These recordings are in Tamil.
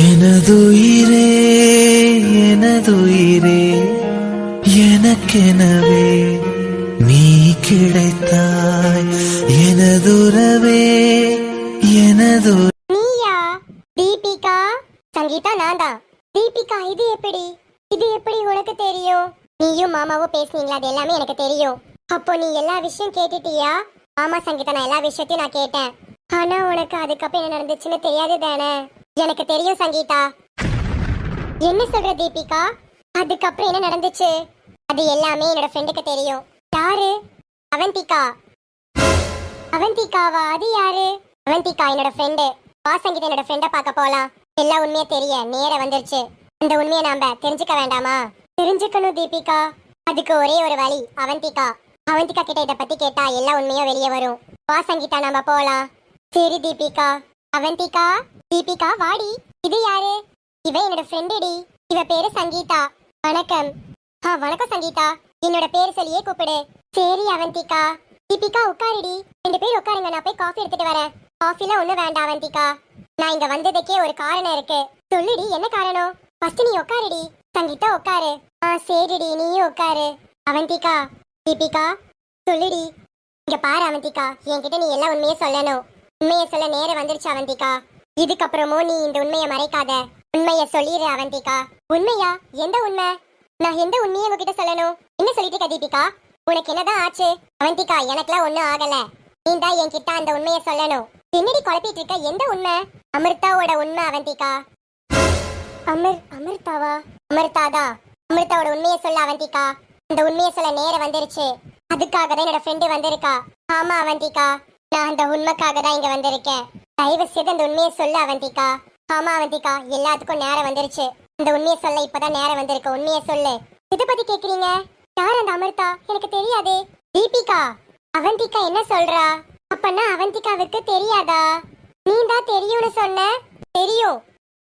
எனதுயிரே எனதுயிரே எனக்கெனவே நீ கிடைத்தாய். எனதுரவே எனது நீயா? தீபிகா? சங்கீதா நான் தான். தீபிகா இது எப்படி? இது எப்படி உனக்கு தெரியும்? நீயும் மாமாவும் பேசுனீங்களா? அது எல்லாமே எனக்கு தெரியும். அப்போ நீ எல்லா விஷயம் கேட்டுட்டியா? ஆமா சங்கீதா நான் எல்லா விஷயத்தையும் நான் கேட்டேன். ஆனா உனக்கு அதுக்கப்புறம் என்ன நடந்துச்சுன்னு தெரியாது தானே? எனக்கு தெரியும் சங்கீதா. என்ன சொல்ற தீபிகா? அதுக்கப்புறம் என்ன நடந்துச்சு? அது எல்லாமே என்னோட ஃப்ரெண்டுக்கு தெரியும். யாரு? அவந்திகா. அவந்திகாவா? அது யாரு? அவந்திகா என்னோட ஃப்ரெண்டு வா சங்கீதா என்னோட ஃப்ரெண்டை பார்க்க போலாம். எல்லா உண்மையா தெரிய நேர வந்துருச்சு. அந்த உண்மையை நாம தெரிஞ்சுக்க வேண்டாமா? தெரிஞ்சுக்கணும் தீபிகா. அதுக்கு ஒரே ஒரு வழி அவந்திகா. அவந்திகா கிட்ட இதை பத்தி கேட்டா எல்லா உண்மையும் வெளியே வரும். வா சங்கீதா நாம போலாம். சரி தீபிகா. அவந்திகா தீபிகா வாடி. இது யாரு? இவ என்னோட ஃப்ரெண்டுடி இவ பேரு சங்கீதா. வணக்கம். ஆ வணக்கம் சங்கீதா. என்னோட பேர் சொல்லியே கூப்பிடு. சரி அவந்திகா. தீபிகா உட்காருடி. ரெண்டு பேர் உட்காருங்க. நான் போய் காஃபி எடுத்துட்டு வரேன். காஃபிலாம் ஒன்றும் வேண்டாம் அவந்திகா. நான் இங்க வந்ததுக்கே ஒரு காரணம் இருக்கு. சொல்லுடி என்ன காரணம்? ஃபர்ஸ்ட் நீ உட்காருடி. சங்கீதா உட்காரு. ஆ சரிடி நீயும் உட்காரு. அவந்திகா தீபிகா சொல்லுடி. இங்க பாரு அவந்திகா. என்கிட்ட நீ எல்லா உண்மையும் சொல்லணும். உண்மையை சொல்ல நேரம் வந்துருச்சு அவந்திகா. இதுக்கப்புறமும் நீ இந்த உண்மையை மறைக்காத. உண்மையை சொல்லிடு அவந்திகா. உண்மையா? எந்த உண்மை? நான் எந்த உண்மையை உங்ககிட்ட சொல்லணும்? என்ன சொல்லிட்டு இருக்க தீபிகா? உனக்கு என்னதான் ஆச்சு? அவந்திகா எனக்குலாம் ஒன்றும் ஆகல. நீ தான் என்கிட்ட அந்த உண்மையை சொல்லணும். என்னடி குழப்பிட்டு இருக்க? எந்த உண்மை? அமிர்தாவோட உண்மை அவந்திகா. அமிர் அமிர்தாவா? அமிர்தாதா. அமிர்தாவோட உண்மையை சொல்ல அவந்திகா. அந்த உண்மையை சொல்ல நேரம் வந்துருச்சு. அதுக்காக தான் என்னோட ஃப்ரெண்டு வந்திருக்கா. ஆமா அவந்திகா. நான் அந்த உண்மைக்காக தான் இங்க வந்திருக்கேன். தயவு செய்து அந்த உண்மையை சொல்ல அவந்திகா. ஆமா அவந்திகா எல்லாத்துக்கும் நேரம் வந்துருச்சு. அந்த உண்மையை சொல்ல இப்பதான் நேரம் வந்திருக்கு. உண்மையை சொல்லு. இதை பத்தி கேக்குறீங்க? யார் அந்த அமிர்தா? எனக்கு தெரியாதே. தீபிகா. அவந்திகா என்ன சொல்றா? அப்பனா அவந்திகாவுக்கு தெரியாதா? நீ தான் தெரியும்னு சொன்ன? தெரியும்.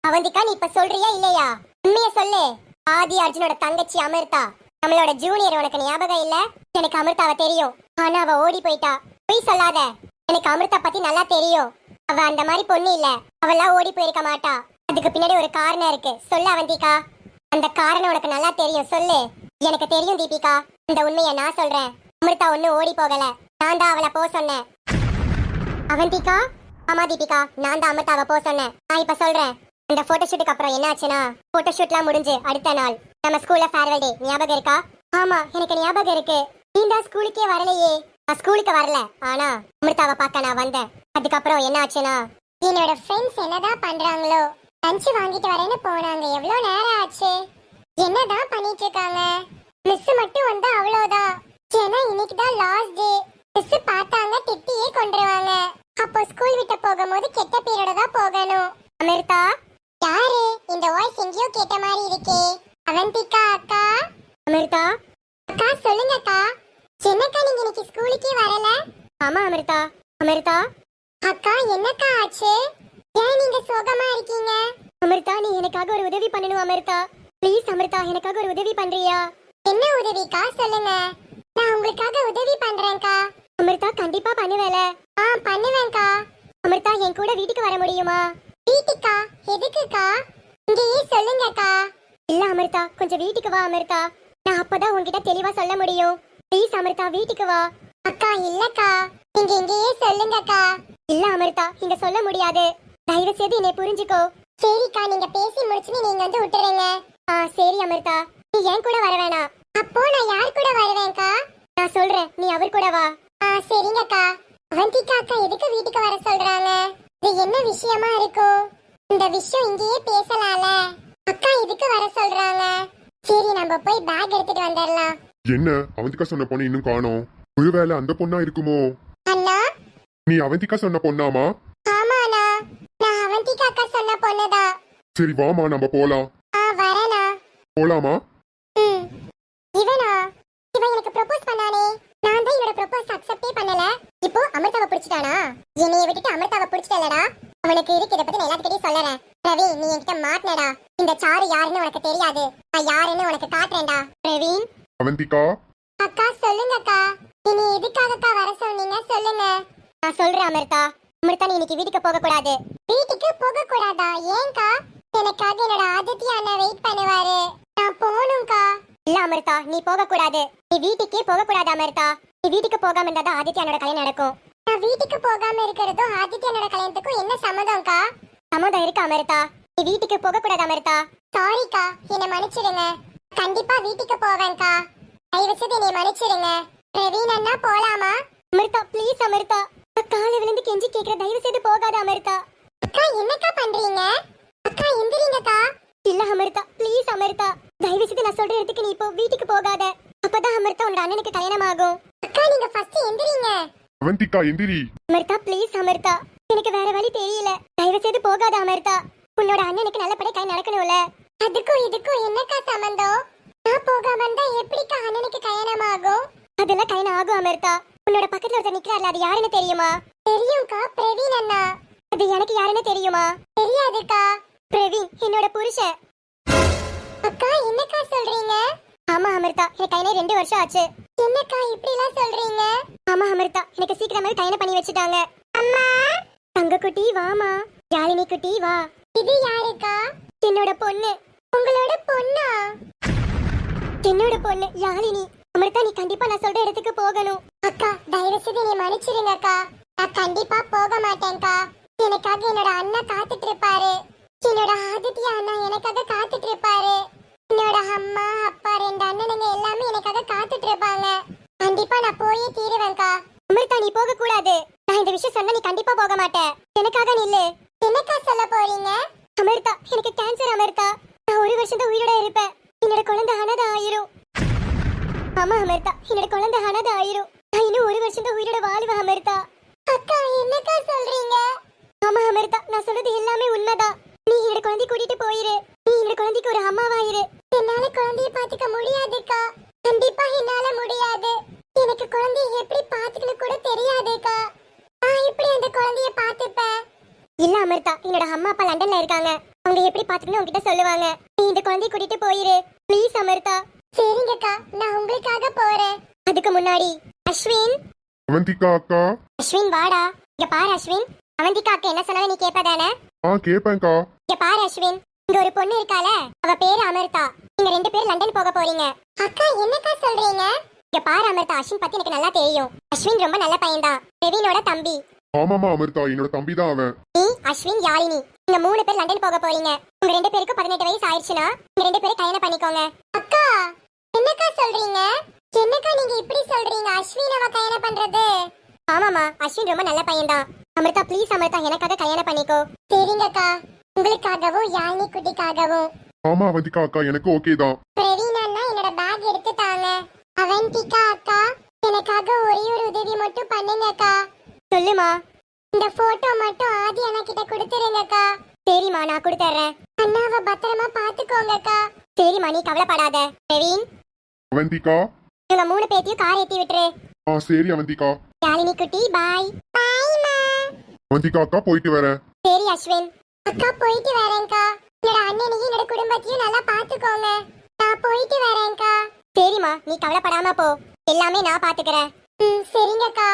அவந்திகா நீ இப்ப சொல்றியா இல்லையா? உண்மைய சொல்லு. ஆதி அர்ஜுனோட தங்கச்சி அமிர்தா. நம்மளோட ஜூனியர் உனக்கு ஞாபகம் இல்ல? எனக்கு அமிர்தாவை தெரியும். ஆனா அவ ஓடி போயிட்டா. பொய் சொல்லாத. எனக்கு அமிர்தா பத்தி நல்லா தெரியும். அவ அந்த மாதிரி பொண்ணு இல்ல. அவெல்லாம் ஓடி போயிருக்க மாட்டா. அதுக்கு பின்னாடி ஒரு காரணம் இருக்கு. சொல்ல அவந்திகா. அந்த காரணம் உனக்கு நல்லா தெரியும். சொல்லு. எனக்கு தெரியும் தீபிகா. இந்த உண்மையை நான் சொல்றேன். அமிர்தா ஒண்ணு ஓடி போகல. நான் தான் அவளை போக சொன்னேன். அவந்திகா? ஆமா தீபிகா. நான் தான் அமிர்தாவை போக சொன்னேன். நான் இப்ப சொல்றேன். அந்த போட்டோ ஷூட்டுக்கு அப்புறம் என்ன ஆச்சுன்னா போட்டோ ஷூட்லாம் முடிஞ்சு அடுத்த நாள். நம்ம ஸ்கூல்ல ஃபேர்வெல் டே ஞாபகம் இருக்கா? ஆமா எனக்கு ஞாபகம் இருக்கு. நீ தான் ஸ்கூலுக்கே வரலையே. நான் ஸ்கூலுக்கு வரல. ஆனா அமிர்தாவை பார்க்க நான் வந்தேன். அதுக்கப்புறம் என்ன ஆச்சுன்னா என்னோட ஃப்ரெண்ட்ஸ் என்னதான் பண்றாங்களோ லஞ்ச் வாங்கிட்டு வரேன்னு போனாங்க. எவ்வளவு நேரம் ஆச்சு? என்னதான் பண்ணிட்டு இருக்காங்க மிஸ் மட்டும் வந்தா அவ்வளவுதான். ஏன்னா இன்னைக்கு தான் லாஸ்ட் டே மிஸ் பார்த்தாங்க திட்டியே கொண்டுருவாங்க. அப்போ ஸ்கூல் விட்டு போகும்போது கெட்ட பேரோட தான் போகணும். அமிர்தா? யாரு? இந்த வாய்ஸ் எங்கேயோ கேட்ட மாதிரி இருக்கே. அவந்திகா அக்கா? அமிர்தா? அக்கா சொல்லுங்க அக்கா என்னக்கா நீங்க இன்னைக்கு ஸ்கூலுக்கே வரல? ஆமா அமிர்தா. அமிர்தா? அக்கா என்னக்கா ஆச்சு? ஏன் நீங்க சோகமா இருக்கீங்க? அமிர்தா நீ எனக்காக ஒரு உதவி பண்ணணும் அமிர்தா. ப்ளீஸ் அமிர்தா எனக்காக ஒரு உதவி பண்றியா? என்ன உதவிக்கா? சொல்லுங்க. நான் உங்களுக்காக உதவி பண்றேன்க்கா. அமிர்தா கண்டிப்பா பண்ணுவேல. ஆ பண்ணுவேன்க்கா. அமிர்தா என் கூட வீட்டுக்கு வர முடியுமா? வீட்டுக்கா? எதுக்குக்கா? இங்கேயே சொல்லுங்கக்கா. இல்ல அமிர்தா கொஞ்சம் வீட்டுக்கு வா அமிர்தா. நான் அப்பதான் உன்கிட்ட தெளிவா சொல்ல முடியும். ப்ளீஸ் அமிர்தா வீட்டுக்கு வா. அக்கா இல்லக்கா. நீங்க இங்கேயே சொல்லுங்கக்கா. இல்ல அமிர்தா இங்க சொல்ல முடியாது. தயவு செய்து என்னை புரிஞ்சுக்கோ. சரிக்கா நீங்க பேசி முடிச்சுட்டு நீங்க வந்து விட்டுறீங்க. ஆ சரி அமிர்தா. நீ என் கூட வர வேணாம் அப்போ நான் யார் கூட வருவேன்க்கா? நான் சொல்றேன் நீ அவர் கூட வா. ஆ சரிங்கக்கா. அவந்திகா அக்கா எதுக்கு வீட்டுக்கு வர சொல்றாங்க? இது என்ன விஷயமா இருக்கும் இந்த விஷயம் இங்கேயே பேசலாம்ல. அக்கா எதுக்கு வர சொல்றாங்க? சரி நம்ம போய் பேக் எடுத்துட்டு வந்துடலாம். என்ன அவந்திகா சொன்ன பொண்ணு இன்னும் காணோம். ஒருவேளை அந்த பொண்ணா இருக்குமோ? அண்ணா? நீ அவந்திகா சொன்ன பொண்ணாமா? ஆமாண்ணா. நான் அவந்திகா அக்கா சொன்ன பொண்ணுதான் சரி வாமா நம்ம போலாம். ஆ வரேண்ணா. போலாமா? ம். இவனா? இவன் எனக்கு ப்ரொபோஸ் பண்ணானே. நான் தான் என்னோட ப்ரொபோஸ் அக்செப்டே பண்ணல. இப்போ அமிர்தாவை பிடிச்சிட்டானா? என்னைய விட்டுட்டு அமிர்தாவை பிடிச்சிட்டலடா அவனுக்கு இருக்கு இதை பத்தி நான் எல்லாத்துக்கிட்டையும் சொல்லறேன். பிரவீன் நீ என்கிட்ட மாட்டினடா. இந்த சாரு யாருன்னு உனக்கு தெரியாது. நான் யாருன்னு உனக்கு காட்டுறேன்டா. பிரவீன் அவந்திகா? அக்கா சொல்லுங்க அக்கா இனி எதுக்காகக்கா வர சொன்னீங்க? சொல்லுங்க. நான் சொல்றேன் அமிர்தா. அமிர்தா நீ இன்னைக்கு வீட்டுக்கு போக கூடாது வீட்டுக்கு போக கூடாதா ஏன்க்கா? எனக்காக என்னோட ஆதித்ய அண்ணா வெயிட் பண்ணுவாரு. நான் போகணும்க்கா. இல்ல அமிர்தா நீ போக கூடாது நீ வீட்டுக்கே போக கூடாது அமிர்தா. நீ வீட்டுக்கு போகாம இருந்தா தான் ஆதித்ய அண்ணோட கல்யாணம் நடக்கும். நான் வீட்டுக்கு போகாம இருக்கிறதும் ஆதித்ய அண்ணோட கல்யாணத்துக்கும் என்ன சம்மதம்க்கா? சம்மதம் இருக்கு அமிர்தா. நீ வீட்டுக்கு போக கூடாது அமிர்தா. சாரிக்கா என்னை மன்னிச்சிடுங்க. கண்டிப்பா வீட்டுக்கு போவேன்க்கா. தயவு செய்து என்னை மன்னிச்சிடுங்க. பிரவீன் அண்ணா போலாமா? அமிர்தா ப்ளீஸ் அமிர்தா. காலை விழுந்து கெஞ்சி கேக்குற தயவு செய்து போகாத அமிர்தா. அக்கா என்னக்கா பண்றீங்க? அக்கா எந்திரிங்கக்கா. இல்ல அமிர்தா ப்ளீஸ் அமிர்தா. தயவு செய்து நான் சொல்ற இடத்துக்கு நீ இப்போ வீட்டுக்கு போகாத. அப்பதான் அமிர்தா உன்னோட அண்ணனுக்கு கல்யாணம் ஆகும் அக்கா நீங்க ஃபர்ஸ்ட் எந்திரிங்க. அவந்திகா எந்திரி. அமிர்தா ப்ளீஸ் அமிர்தா. எனக்கு வேற வழி தெரியல. தயவு செய்து போகாத அமிர்தா. உன்னோட அண்ணனுக்கு நல்லபடியா கை நடக்கணும்ல. அதுக்கும் இதுக்கும் என்னக்கா சம்பந்தம்? நான் போகாம இருந்தா எப்படிக்கா அண்ணனுக்கு கல்யாணம் ஆகும் அதெல்லாம் கல்யாணம் ஆகும் அமிர்தா. உன்னோட பக்கத்துல ஒருத்தர் நிக்கிறார்ல அது யாருன்னு தெரியுமா? தெரியும்க்கா பிரவீன் அண்ணா. அது எனக்கு யாருன்னு தெரியுமா? தெரியாதுக்கா. பிரவீன் என்னோட புருஷன். அக்கா என்னக்கா சொல்றீங்க? ஆமா அமிர்தா. எனக்கு கையில ரெண்டு வருஷம் ஆச்சு. என்னக்கா இப்படி எல்லாம் சொல்றீங்க? ஆமா அமிர்தா. எனக்கு சீக்கிரமே கையில பண்ணி வச்சுட்டாங்க. அம்மா! தங்க குட்டி வாமா. யாழினி குட்டி வா. இது யாருக்கா? என்னோட பொண்ணு. உங்களோட பொண்ணா? என்னோட பொண்ணு யாழினி. அமிர்தா நீ கண்டிப்பா நான் சொல்ற இடத்துக்கு போகணும். அக்கா தயவு செய்து நீ மன்னிச்சிருங்க அக்கா. நான் கண்டிப்பா போக மாட்டேன்க்கா. எனக்காக என்னோட அண்ணன் காத்துட்டு இருப்பாரு என்னோட ஆதித்ய அண்ணா எனக்காக காத்துட்டு இருப்பாரு என்னோட அம்மா அப்பா ரெண்டு அண்ணனுங்க எல்லாமே எனக்காக காத்துட்டு இருப்பாங்க கண்டிப்பா நான் போயே தீருவேன்க்கா. அமிர்தா நீ போக கூடாது நான் இந்த விஷயம் சொன்னா நீ கண்டிப்பா போக மாட்டேன் எனக்காக நில்லு. என்னக்கா சொல்ல போறீங்க? அமிர்தா எனக்கு கேன்சர் அமிர்தா. நான் ஒரு வருஷம் தான் உயிரோட இருப்பேன். என்னோட குழந்தை அனதா ஆயிரும் ஆமா அமிர்தா என்னோட குழந்தை அனதா ஆயிரும் நான் இன்னும் ஒரு வருஷம் தான் உயிரோட வாழ்வா அமிர்தா. அக்கா என்னக்கா சொல்றீங்க? ஆமா அமிர்தா நான் சொல்றது எல்லாமே உண்மைதான். நீ என்னோட குழந்தை கூட்டிட்டு போயிரு. நீ என்னோட குழந்தைக்கு ஒரு அம்மாவாயிரு. என்னால குழந்தைய பாத்துக்க முடியாதுக்கா. கண்டிப்பா என்னால முடியாது. எனக்கு குழந்தைய எப்படி பாத்துக்கணும் கூட தெரியாதுக்கா. நான் எப்படி அந்த குழந்தைய பாத்துப்பேன் இல்ல அமிர்தா என்னோட அம்மா அப்பா லண்டன்ல இருக்காங்க. அவங்க எப்படி பாத்துக்கணும் உங்ககிட்ட சொல்லுவாங்க. நீ இந்த குழந்தைய கூட்டிட்டு போயிரு. ப்ளீஸ் அமிர்தா. சரிங்கக்கா நான் உங்களுக்காக போறேன். அதுக்கு முன்னாடி அஸ்வின். அவந்திகா அக்கா. அஸ்வின் வாடா. இங்க பாரு அஸ்வின். அவந்திகா அக்கா என்ன சொன்னாலும் நீ கேப்பதானே ஆ கேப்பேன்க்கா. இங்க பாரு அஸ்வின். இங்க ஒரு பொண்ணு இருக்கால அவ பேரு அமிர்தா. நீங்க ரெண்டு பேரும் லண்டன் போக போறீங்க. அக்கா என்னக்கா சொல்றீங்க? இங்க பாரு அமிர்தா. அஸ்வின் பத்தி எனக்கு நல்லா தெரியும். அஸ்வின் ரொம்ப நல்ல பையன்தான். பிரவீனோட தம்பி. ஆமாமா அமிர்தா. என்னோட தம்பி தான் அவன். நீ அஸ்வின் யாழினி நீங்க மூணு பேர் லண்டன் போக போறீங்க. உங்க ரெண்டு பேருக்கு பதினெட்டு வயசு ஆயிடுச்சுன்னா நீங்க ரெண்டு பேரும் கல்யாணம் பண்ணிக்கோங்க. அக்கா என்னக்கா சொல்றீங்க? என்னக்கா நீங்க இப்படி சொல்றீங்க? அஸ்வின் அவ கல்யாணம் பண்றது. ஆமாமா அஸ்வின் ரொம்ப நல்ல பையன்தான். அமிர்தா ப்ளீஸ் அமிர்தா எனக்காக கல்யாணம் பண்ணிக்கோ. சரிங்கக்கா. உங்களுக்காகவும் யாழினி குட்டிக்காகவும். ஆமா அவந்திகா அக்கா. எனக்கு ஓகே தான். பிரவீன் அண்ணா என்னோட பேக் எடுத்துட்டாங்க அவந்திகா அக்கா. எனக்காக ஒரே ஒரு உதவி மட்டும் பண்ணுங்கக்கா. சொல்லுமா. இந்த போட்டோ மட்டும் ஆதி அண்ணா கிட்ட கொடுத்துருங்கக்கா. சரிம்மா நான் கொடுத்துறேன் அண்ணாவை பத்திரமா பாத்துக்கோங்கக்கா சரிம்மா நீ கவலைப்படாத. பிரவீன். அவந்திகா. இவங்க மூணு பேத்தையும் கார் ஏத்தி விட்டுரு. ஆ சரி அவந்திகா. யாழினி குட்டி பாய். பாய்மா. அவந்திகா அக்கா போயிட்டு வரேன் சரி அஸ்வின். அக்கா போயிட்டு வரேன்க்கா. என்னோட அண்ணனையும் என்னோட குடும்பத்தையும் நல்லா பாத்துக்கோங்க நான் போயிட்டு வரேன்க்கா. சரிம்மா நீ கவலைப்படாம போ. எல்லாமே நான் பாத்துக்கிறேன் ம் சரிங்கக்கா.